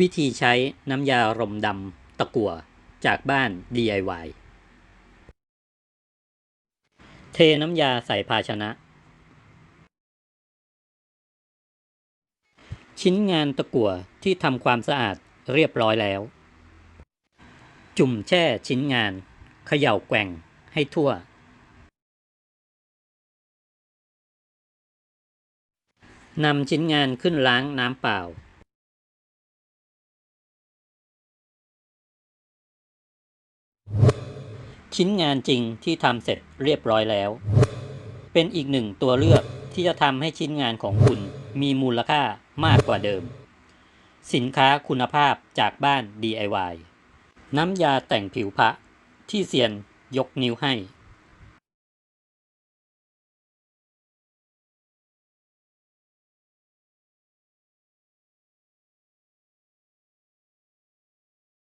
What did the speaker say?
วิธีใช้น้ำยารมดำตะกั่วจากบ้าน DIY เทน้ำยาใส่ภาชนะ ชิ้นงานตะกั่วที่ทำความสะอาดเรียบร้อยแล้ว จุ่มแช่ชิ้นงานเขย่าแกว่งให้ทั่ว นำชิ้นงานขึ้นล้างน้ำเปล่า ชิ้นงานจริงที่ทำเสร็จเรียบร้อยแล้ว เป็นอีกหนึ่งตัวเลือกที่จะทำให้ชิ้นงานของคุณมีมูลค่ามากกว่าเดิม สินค้าคุณภาพจากบ้าน DIY น้ำยาแต่งผิวพระที่เซียนยกนิ้วให้